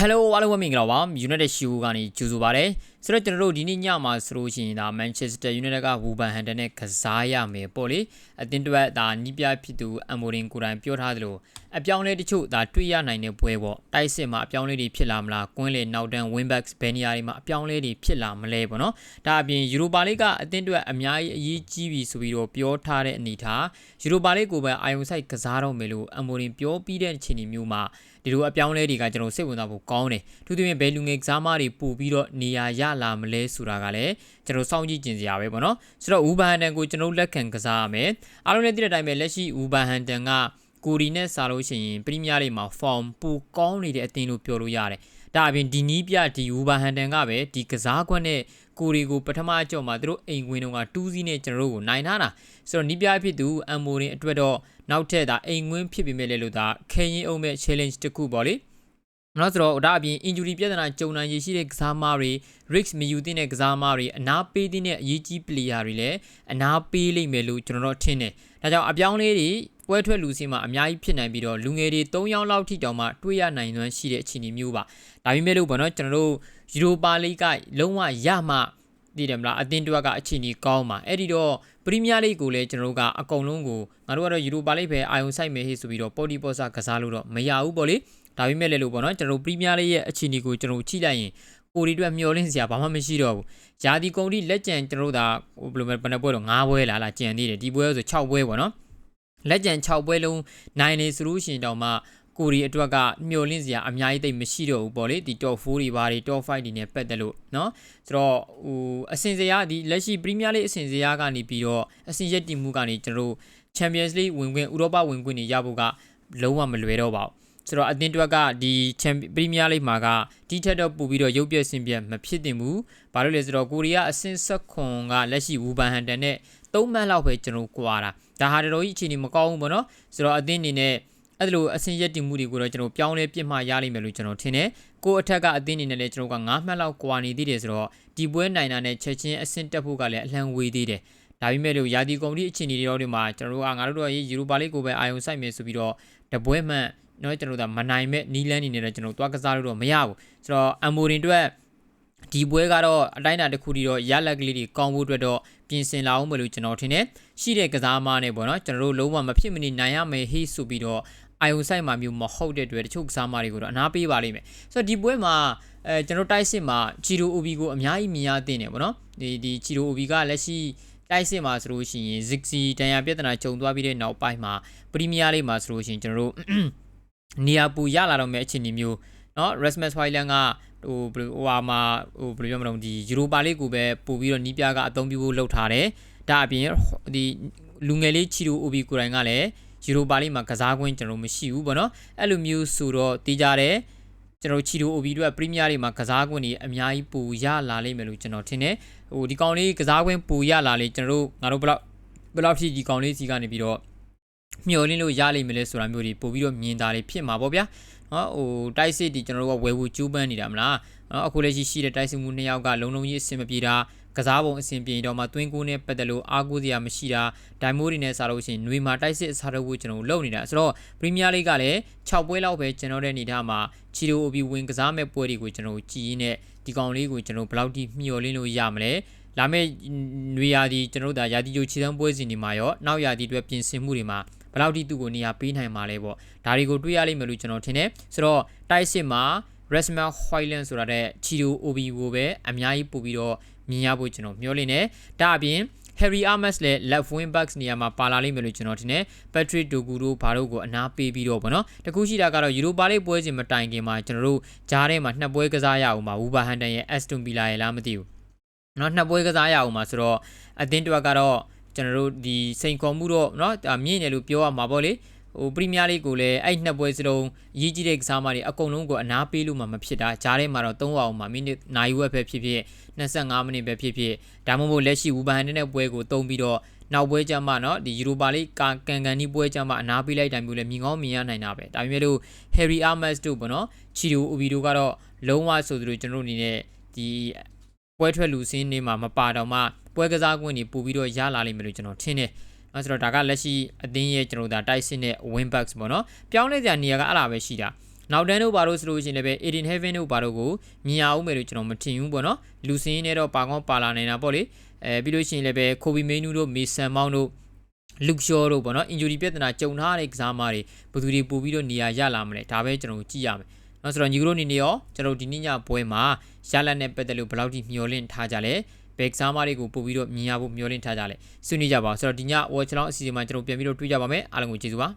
Hello အားလုံးပဲမင်္ဂလာပါ United Show ကနေကြိုဆိုပါရစေ ဆိုတော့ကျွန်တော်တို့ဒီနေ့ညမှာဆိုလို့ရှိရင်ဒါ Manchester United က Wolverhampton နဲ့ကစားရမယ်ပေါ့လေအသင်းတွက်ဒါနီးပြဖြစ်သူ Amorin ကိုယ်တိုင်ပြောထားသလိုအပြောင်းလဲတချို့ဒါတွေ့ရနိုင်တဲ့ပွဲပေါ့တိုက်စစ်မှာအပြောင်းလဲတွေဖြစ်လာမလားကွင်းလေနောက်တန်း Winbacks ဘယ်နေရာတွေမှာအပြောင်းလဲတွေဖြစ်လာမလဲပေါ့နော်ဒါအပြင် Europa League ကအသင်းတွက်အများကြီးအရေးကြီးပြီဆိုပြီးတော့ပြောထားတဲ့အနေထား Europa League ကိုပဲအာယုံဆိုင်ကစားတော့မယ်လို့ Amorin ပြောပြီးတဲ့အခြေအနေမျိုးမှာဒီလိုအပြောင်းလဲတွေကကျွန်တော်စိတ်ဝင်စားဖို့ကောင်းတယ်။သူတို့ရဲ့ဘယ်လူငယ်ကစားမတွေပို့ပြီးတော့နေရာရလာမလဲဆိုတာကလည်းကျွန်တော်စောင့်ကြည့်ကျင်စရာပဲပေါ့နော်။ဆိုတော့ဦးဘန်ဟန်တန်ကိုကျွန်တော်လက်ခံကစားရမယ်။အားလုံးလည်းသိတဲ့အတိုင်းပဲလက်ရှိဦးဘန်ဟန်တန်ကကိုရီနဲ့စားလို့ရှိရင်ပရီးမီးယားလိဂ်မှာ form ပိုကောင်းနေတဲ့အသင်းလို့ပြောလို့ရတယ်။ဒါအပြင်ဒီနီးပြဒီဦးဘန်ဟန်တန်ကပဲဒီကစားကွက်နဲ့ကိုရီကိုပထမအကြော့မှာသူတို့အိမ်ဝင်တော့က2စီးနဲ့ကျွန်တော်တို့ကိုနိုင်ထားတာဆိုတော့နီးပြဖြစ်သူအမ်မိုရင်အတွက်တော့နောက်ထပ်ဒါအိမ်ဝင်ဖြစ်ပေမဲ့လည်းလို့ဒါခဲရင်အောင်မဲ့ challenge တစ်ခုပေါ့လေ နော်ဆိုတော့ဒါအပြင် injury ပြဿနာကြုံနိုင်ရရှိတဲ့ကစားမတွေ risk မယူသင့်တဲ့ကစားမတွေအနာပေးတဲ့အရေးကြီး player တွေလည်းအနာပေးလိမ့်မယ်လို့ကျွန်တော်တို့ထင်တယ်။ဒါကြောင့်အပြောင်းလေးတွေပွဲထွက်လူစင်းမှာအများကြီးဖြစ်နိုင်ပြီးတော့လူငယ်တွေ၃ယောက်လောက်ထိတောင်မှတွေးရနိုင်သွမ်းရှိတဲ့အခြေအနေမျိုးပါ။ဒါပေမဲ့လို့ပေါ့နော်ကျွန်တော်တို့ယူရိုပါလိကလုံးဝရမှသိတယ်မလားအသင်းတွက်ကအခြေအနေကောင်းပါအဲ့ဒီတော့ပရီးမီးယားလိဂ်ကိုလည်းကျွန်တော်တို့ကအကုန်လုံးကိုငါတို့ကတော့ယူရိုပါလိဂ်ပဲအာယုံဆိုင်မယ်ဟေ့ဆိုပြီးတော့ပေါ်တီပေါ်ဆာကစားလို့တော့မရဘူးပေါ့လေ ဒါပေမဲ့လည်းလို့ပေါ့နော်ကျွန်တော်တို့ပရီးမီးယားလိဂ်ရဲ့အခြေအနေကိုကျွန်တော်တို့ကြည့်လိုက်ရင်ကိုရီအတွက်မျောလင့်စရာဘာမှမရှိတော့ဘူး။ယာဒီကုံဒီလက်ကျန်ကျွန်တော်တို့ဒါဘယ်လိုပဲဘယ်နှပွဲတော့9ပွဲလားလားကျန်သေးတယ်ဒီပွဲဆို6ပွဲပေါ့နော်။လက်ကျန်6ပွဲလုံးနိုင်နေဆိုလို့ရှိရင်တောင်မှကိုရီအတွက်ကမျောလင့်စရာအများကြီးသိမရှိတော့ဘူးပေါ့လေဒီ top 4တွေဘာတွေ top 5တွေနဲ့ပတ်သက်လို့เนาะဆိုတော့ဟိုအစင်စရာဒီလက်ရှိ Premier League အစင်စရာကနေပြီးတော့အစင်ရက်တီမှုကနေကျွန်တော်တို့ Champions League ဝင်ခွင့်ဥရောပဝင်ခွင့်တွေရဖို့ကလုံးဝမလွယ်တော့ပါဘူး ဆိုတော့အသင်းတွက်ကဒီပရီးမီးယားလိဂ်မှာကဒီထက်တော့ပို့ပြီးတော့ရုပ်ပြဆင်ပြမဖြစ်တင်ဘူး။ဘာလို့လဲဆိုတော့ကိုရီးယားအဆင့်ဆက်ခွန်ကလက်ရှိဝူဘန်ဟန်တန်နဲ့၃မှတ်လောက်ပဲကျွန်တော်ကွာတာ။ဒါဟာတော်တော်ကြီးအခြေအနေမကောင်းဘူးပေါ့နော်။ဆိုတော့အသင်းအနေနဲ့အဲ့လိုအဆင့်ရက်တည်မှုတွေကိုတော့ကျွန်တော်ပြောင်းလဲပြစ်မှရလိမ့်မယ်လို့ကျွန်တော်ထင်တယ်။ကိုအထက်ကအသင်းအနေနဲ့လည်းကျွန်တော်က9မှတ်လောက်ကွာနေသေးတယ်ဆိုတော့ဒီပွဲနိုင်တာနဲ့ချက်ချင်းအဆင့်တက်ဖို့ကလည်းအလှမ်းဝေးသေးတယ်။ဒါပေမဲ့လို့ယာတီကွန်တီအခြေအနေတွေတော့ဒီမှာကျွန်တော်တို့ကငါတို့တို့ယူရိုပါလိကိုပဲအာယုံစိုက်မယ်ဆိုပြီးတော့တပွဲမှန် နော်ကျွန်တော်တို့ကမနိုင်မဲ့နီလန်းနေနဲ့ကျွန်တော်တို့သွားကစားလို့တော့မရဘူးဆိုတော့အမိုရင်အတွက်ဒီပွဲကတော့အတိုင်းအတာတစ်ခုတည်းတော့ရလက်ကလေးတွေကောင်းဖို့အတွက်တော့ပြင်ဆင်လာအောင်မလို့ကျွန်တော်ထင်တယ်ရှိတဲ့ကစားမနဲ့ပေါ့နော်ကျွန်တော်တို့လုံးဝမဖြစ်မနေနိုင်ရမယ်ဟေးဆိုပြီးတော့အာယုံဆိုင်မှာမျိုးမဟုတ်တဲ့အတွက်တချို့ကစားမတွေကိုတော့အနာပေးပါလိမ့်မယ်ဆိုတော့ဒီပွဲမှာအဲကျွန်တော်တိုက်စစ်မှာချီရိုအိုဘီကိုအများကြီးမြင်ရတဲ့နေပေါ့နော်ဒီဒီချီရိုအိုဘီကလက်ရှိတိုက်စစ်မှာဆိုလို့ရှိရင် Zixi တန်ရာပြဿနာကြုံသွားပြီးတဲ့နောက်ပိုင်းမှာပရီးမီးယားလိဂ်မှာဆိုလို့ရှိရင်ကျွန်တော်တို့ နေရာပူရလာတော့မယ့်အခြေအနေမျိုးเนาะ Rasmus Hojlund ကဟိုဘယ်လိုဟိုဟာမှာဟိုဘယ်လိုပြောမလဲဒီယူရိုပါလိကိုပဲပို့ပြီးတော့နီးပြကအသုံးပြုဖို့လုပ်ထားတယ်ဒါအပြင်ဒီလူငယ်လေးချီရိုအိုဘီကိုယ်တိုင်ကလည်းယူရိုပါလိမှာကစားခွင့်ကျွန်တော်မရှိဘူးပေါ့နော်အဲ့လိုမျိုးဆိုတော့တေးကြတယ်ကျွန်တော်ချီရိုအိုဘီတို့ကပရီးမီးယားလိမှာကစားခွင့်တွေအများကြီးပိုရလာလိမ့်မယ်လို့ကျွန်တော်ထင်တယ်ဟိုဒီကောင်လေးကစားခွင့်ပိုရလာလေကျွန်တော်တို့ငါတို့ဘယ်လောက်ဘယ်လောက်ထိဒီကောင်လေးစီကနေပြီးတော့ မျောလင်းလို့ရလိမ့်မယ်လဲဆိုတာမျိုးတွေပို့ပြီးတော့မြင်တာတွေဖြစ်မှာပေါ့ဗျာနော်ဟိုတိုက်စစ်ဒီကျွန်တော်တို့ကဝယ်ဖို့ကြိုးပမ်းနေတာမလားနော်အခုလည်းရှိရှိတဲ့တိုက်စစ်မှုနှစ်ယောက်ကလုံလုံကြီးအဆင်မပြေတာကစားပုံအဆင်ပြေတော့မှတွင်းကိုနဲ့ပတ်သက်လို့အားကိုးစရာမရှိတာဒိုင်မိုးတွေနဲ့စားလို့ရှိရင်ຫນွေမှာတိုက်စစ်အစားထုတ်ဖို့ကျွန်တော်လုပ်နေတာဆိုတော့ပရီးမီးယားလိကလည်း6ပွဲလောက်ပဲကျွန်တော်တဲ့အနေထားမှာချီရိုအိုဘီဝင်ကစားမဲ့ပွဲတွေကိုကျွန်တော်ကြည်ရင်းနဲ့ဒီကောင်လေးကိုကျွန်တော်ဘယ်လောက်ထိမျှော်လင့်လို့ရမလဲလာမယ့်နွေရာသီကျွန်တော်တို့ဒါရာသီကြိုခြေစမ်းပွဲစဉ်တွေမှာရောနောက်ရာသီအတွက်ပြင်ဆင်မှုတွေမှာ ဘယ်လောက်ထိသူ့ကိုနေရာပေးနိုင်မှာလဲပေါ့ဒါတွေကိုတွေးရလိမ့်မယ်လို့ကျွန်တော်ထင်တယ်ဆိုတော့တိုက်စစ်မှာ Resmal Hoyland ဆိုတာတဲ့ Chido OB ကိုပဲအများကြီးပို့ပြီးတော့မြင်ရဖို့ကျွန်တော်မျှော်လင့်တယ်ဒါအပြင် Harry Armas လည်း left wing backs နေရာမှာပါလာလိမ့်မယ်လို့ကျွန်တော်ထင်တယ် Patrick Dogu တို့ဘာတို့ကိုအနာပေးပြီးတော့ဗောနော်တခုရှိတာကတော့ Europa League ပွဲစဉ်မတိုင်ခင်မှာကျွန်တော်တို့ဂျားထဲမှာနှစ်ပွဲကစားရအောင်ပါ Wolverhampton ရဲ့ Aston Villa ရဲ့လားမသိဘူးနော်နှစ်ပွဲကစားရအောင်ပါဆိုတော့အသင်းတွက်ကတော့ ကျွန်တော်တို့ဒီစိန်ခေါ်မှုတော့เนาะမြင့်တယ်လို့ပြောရမှာပေါ့လေဟိုပရီးမီးယားလိကိုလည်းအဲ့နှစ်ပွဲစလုံးအရေးကြီးတဲ့ကစားမတွေအကုန်လုံးကိုအနားပေးလို့မှမဖြစ်တာဂျားထဲမှာတော့3အောင်မှာမိနစ်နိုင်ဝက်ပဲဖြစ်ဖြစ်25မိနစ်ပဲဖြစ်ဖြစ်ဒါမှမဟုတ်လက်ရှိဝူဘန်ဟန်တဲ့ပွဲကိုတုံးပြီးတော့နောက်ပွဲကြမှာเนาะဒီယူရိုပါလိကာကန်ကန်ဒီပွဲကြမှာအနားပေးလိုက်တိုင်းမျိုးလည်းမြင်ကောင်းမြင်ရနိုင်တာပဲဒါပေမဲ့လို့ Harry Armas တို့ပေါ့နော်ချီတိုအိုဘီတို့ကတော့လုံးဝဆိုသလိုကျွန်တော်တို့အနေနဲ့ဒီ ပွဲထွက်လူစင်းနေမှာမပါတော့မှပွဲကစားကွင်းတွေပို့ပြီးတော့ရလာလိမ့်မယ်လို့ကျွန်တော်ထင်တယ်အဲဆိုတော့ဒါကလက်ရှိအသင်းရဲ့ကျွန်တော်တို့ဒါတိုက်စစ်နဲ့ win backs ပေါ့နော်ပြောင်းလဲစရာနေရာကအဲ့လာပဲရှိတာနောက်တန်းတို့ဘာလို့ဆိုလို့ရှိရင်လည်းပဲ18 heaven တို့ဘာတို့ကိုမြင်ရအောင်မယ်လို့ကျွန်တော်မထင်ဘူးပေါ့နော်လူစင်းနဲ့တော့ပါကောင်းပါလာနေတာပေါ့လေအဲပြီးလို့ရှိရင်လည်းပဲခိုဘီမင်းနူးတို့မေဆန်မောင်းတို့လူကရှောတို့ပေါ့နော်အင်ဂျူရီပြဿနာကြုံထားတဲ့ကစားမတွေဘယ်သူတွေပို့ပြီးတော့နေရာရလာမလဲဒါပဲကျွန်တော်တို့ကြည့်ရမယ် နော်ဆိုတော့ညီကတို့အနေနဲ့ရောကျွန်တော်တို့ဒီနေ့ညပွဲမှာရလတ်နဲ့ပတ်သက်လို့ဘယ်လောက်ထိမျှော်လင့်ထားကြလဲဘယ်ကစားမတွေကိုပို့ပြီးတော့မြင်ရဖို့မျှော်လင့်ထားကြလဲဆွေးနွေးကြပါအောင်ဆိုတော့ဒီည watch လောင်းအစီအစဉ်မှာကျွန်တော်ပြန်ပြီးတော့တွေ့ကြပါမယ်အားလုံးကိုကျေးဇူးပါ